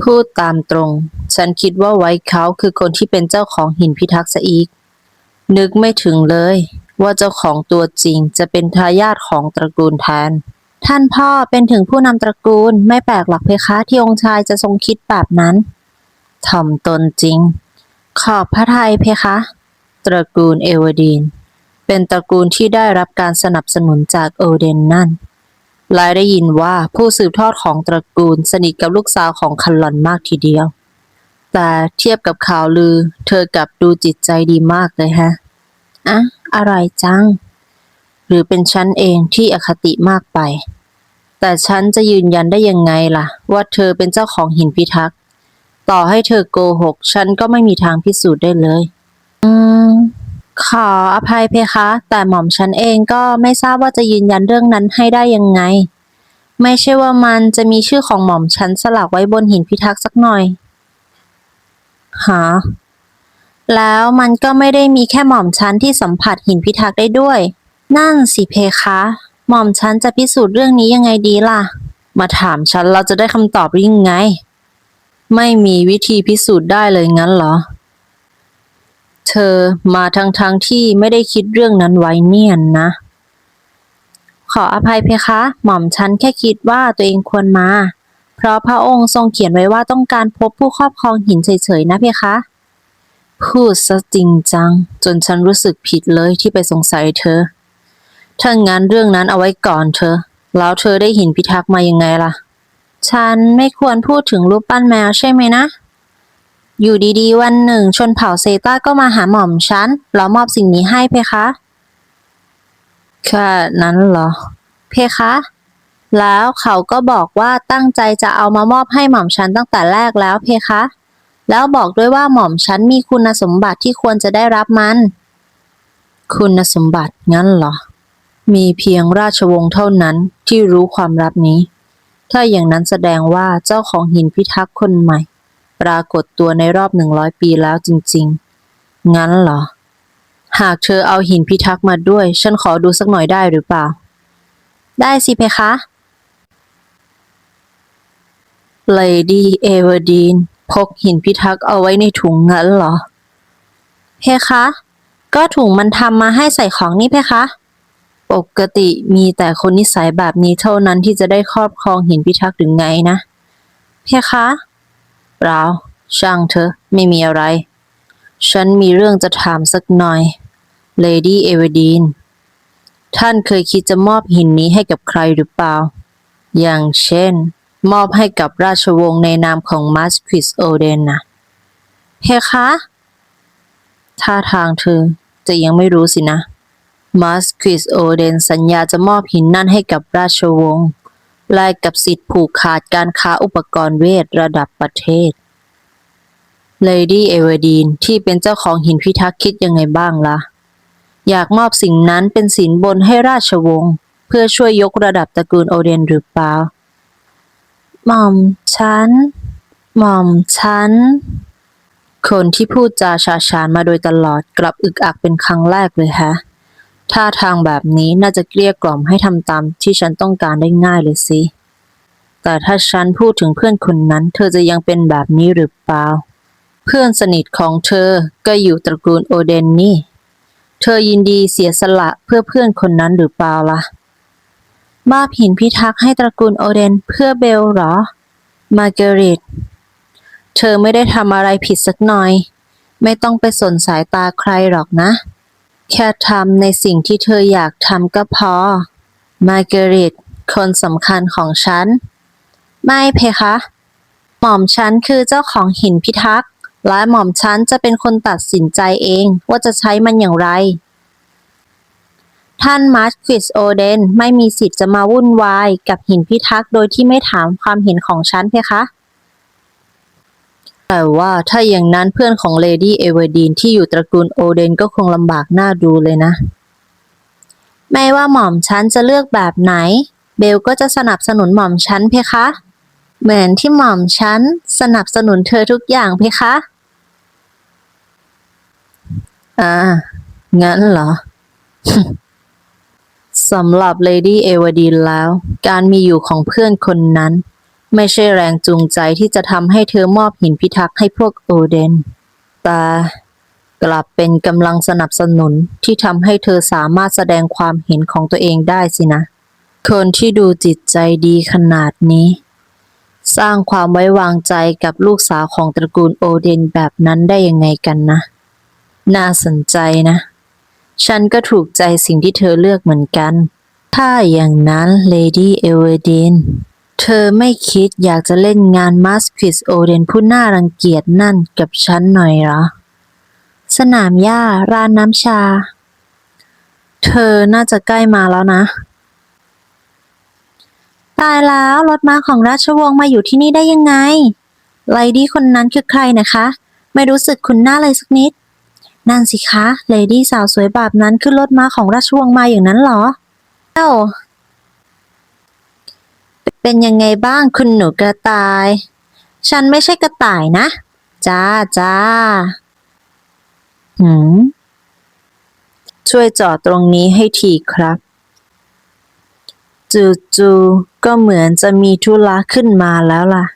พูดตามตรง ฉันคิดว่าไว้เขาคือคนที่เป็นเจ้าของหินพิทักษ์ซะอีก นึกไม่ถึงเลย ว่าเจ้าของตัวจริงจะเป็นทายาทของตระกูลแทน ท่านพ่อเป็นถึงผู้นำตระกูลไม่แปลกหรอกเพคะที่องค์ชายจะทรงคิดแบบนั้นถ่อมตนจริง ขอบพระทัยเพคะ ตระกูลเอวดีน เป็นตระกูลที่ได้รับการสนับสนุนจากโอเดนนั่น ลายได้ยินว่าผู้สืบทอดของตระกูลสนิทกับลูกสาวของคันลอนมากทีเดียว แต่เทียบกับข่าวลือ เธอกลับดูจิตใจดีมากเลยฮะอะอร่อยจัง หรือเป็นฉันเองที่อคติมากไป แต่ฉันจะยืนยันได้ยังไงล่ะ ว่าเธอเป็นเจ้าของหินพิทักษ์ ต่อให้เธอโกหก ฉันก็ไม่มีทางพิสูจน์ได้เลย อืม ขออภัยเพคะ แต่หม่อมฉันเองก็ไม่ทราบว่าจะยืนยันเรื่องนั้นให้ได้ยังไง ไม่ใช่ว่ามันจะมีชื่อของหม่อมฉันสลักไว้บนหินพิทักษ์สักหน่อยหาแล้วมันก็ไม่ได้มีแค่หม่อมฉันที่สัมผัสหินพิทักษ์ได้ด้วย นั่นสิเพคะ หม่อมฉันจะพิสูจน์เรื่องนี้ยังไงดีล่ะ มาถามฉันเราจะได้คำตอบหรือยังไง ไม่มีวิธีพิสูจน์ได้เลยงั้นเหรอ เธอมาทั้งทงๆที่ไม่ได้คิดเรื่องนั้นไว้เนียนนะ ขออภัยเพคะ หม่อมฉันแค่คิดว่าตัวเองควรมา เพราะพระองค์ทรงเขียนไว้ว่าต้องการพบผู้ครอบครองหินเฉยๆนะเพคะ พูดซะจริงจัง จนฉันรู้สึกผิดเลยที่ไปสงสัยเธอ ถ้างั้นเรื่องนั้นเอาไว้ก่อนเธอ แล้วเธอได้หินพิทักษ์มายังไงล่ะ ฉันไม่ควรพูดถึงรูปปั้นแมวใช่ไหมนะ อยู่ดีๆ วันหนึ่ง ชนเผ่าเซต้าก็มาหาหม่อมฉันแล้วมอบสิ่งนี้ให้เพคะแค่นั้นเหรอ เพคะ แล้วเขาก็บอกว่าตั้งใจจะเอามามอบให้หม่อมฉันตั้งแต่แรกแล้วเพคะ แล้วบอกด้วยว่าหม่อมฉันมีคุณสมบัติที่ควรจะได้รับมัน คุณสมบัติงั้นเหรอ มีเพียงราชวงศ์เท่านั้นที่รู้ความลับนี้ ถ้าอย่างนั้นแสดงว่าเจ้าของหินพิทักษ์คนใหม่ ปรากฏตัวในรอบหนึ่งร้อยปีแล้วจริงๆ งั้นเหรอ หากเธอเอาหินพิทักษ์มาด้วย ฉันขอดูสักหน่อยได้หรือเปล่า ได้สิเพคะเลดี้เอเวอร์ดีนพกหินพิทักษ์เอาไว้ในถุงงั้นเหรอ เพคะ ก็ถุงมันทำมาให้ใส่ของนี่เพคะ ปกติมีแต่คนนิสัยแบบนี้เท่านั้นที่จะได้ครอบครองหินพิทักษ์หรือไงนะ เพคะ ล่า ช่างเถอไม่มีอะไร ฉันมีเรื่องจะถามสักหน่อย เลดี้เอเวดีน ท่านเคยคิดจะมอบหินนี้ให้กับใครหรือเปล่า อย่างเช่น มอบให้กับราชวงศ์ในนามของมาสควิสโอเดนนะเพคะท่าทางเธอจะยังไม่รู้สินะ มาสควิสโอเดนสัญญาจะมอบหินนั่นให้กับราชวงศ์ แลกกับสิทธิผูกขาดการค้าอุปกรณ์เวทระดับประเทศ เลดี้เอเวดีนที่เป็นเจ้าของหินพิทักษ์คิดยังไงบ้างล่ะ อยากมอบสิ่งนั้นเป็นสินบนให้ราชวงศ์เพื่อช่วยยกระดับตระกูลโอเดนหรือเปล่า หม่อมฉัน หม่อมฉัน คนที่พูดจาฉาฉานมาโดยตลอดกลับอึกอักเป็นครั้งแรกเลยฮะ ท่าทางแบบนี้น่าจะเกลี้ยกล่อมให้ทำตามที่ฉันต้องการได้ง่ายเลยสิ แต่ถ้าฉันพูดถึงเพื่อนคนนั้น เธอจะยังเป็นแบบนี้หรือเปล่า เพื่อนสนิทของเธอก็อยู่ตระกูลโอเดนนี่ เธอยินดีเสียสละเพื่อเพื่อนคนนั้นหรือเปล่าล่ะ มอบหินพิทักษ์ให้ตระกูลโอเดนเพื่อเบลหรอ มาร์เกเรตเธอไม่ได้ทำอะไรผิดสักหน่อย ไม่ต้องไปสนสายตาใครหรอกนะ แค่ทำในสิ่งที่เธออยากทำก็พอ มาร์เกเรตคนสำคัญของฉัน ไม่เพคะ หม่อมฉันคือเจ้าของหินพิทักษ์ และหม่อมฉันจะเป็นคนตัดสินใจเองว่าจะใช้มันอย่างไร ท่านมาร์ควิสโอเดนไม่มีสิทธิ์จะมาวุ่นวายกับหินพิทักษ์โดยที่ไม่ถามความเห็นของฉันเพคะ แต่ว่าถ้าอย่างนั้นเพื่อนของเลดี้เอเวอร์ดีนที่อยู่ตระกูลโอเดนก็คงลำบากหน้าดูเลยนะ ไม่ว่าหม่อมฉันจะเลือกแบบไหน เบลก็จะสนับสนุนหม่อมฉันเพคะ เหมือนที่หม่อมฉันสนับสนุนเธอทุกอย่างเพคะ อ่า งั้นเหรอสำหรับเลดี้เอวดีนแล้ว การมีอยู่ของเพื่อนคนนั้น ไม่ใช่แรงจูงใจที่จะทำให้เธอมอบหินพิทักษ์ให้พวกโอเดน แต่กลับเป็นกำลังสนับสนุนที่ทำให้เธอสามารถแสดงความเห็นของตัวเองได้สินะ คนที่ดูจิตใจดีขนาดนี้ สร้างความไว้วางใจกับลูกสาวของตระกูลโอเดนแบบนั้นได้ยังไงกันนะ น่าสนใจนะ ฉันก็ถูกใจสิ่งที่เธอเลือกเหมือนกัน ถ้าอย่างนั้นเลดี้เอเวอร์ดิน เธอไม่คิดอยากจะเล่นงานมาสควิสโอเดนผู้น่ารังเกียจนั่นกับฉันหน่อยเหรอ สนามหญ้าร้านน้ำชา เธอน่าจะใกล้มาแล้วนะ ตายแล้วรถม้าของราชวงศ์มาอยู่ที่นี่ได้ยังไง ไลดี้คนนั้นคือใครนะคะ ไม่รู้สึกคุ้นหน้าเลยสักนิด นั่นสิคะ เลดี้สาวสวยแบบนั้นขึ้นรถม้าของราชวงศ์มาอย่างนั้นเหรอ เอ้า เป็นยังไงบ้างคุณหนูกระต่าย ฉันไม่ใช่กระต่ายนะ จ้าจ้าหืม ช่วยจอดตรงนี้ให้ทีครับ จูจูก็เหมือนจะมีธุระขึ้นมาแล้วล่ะ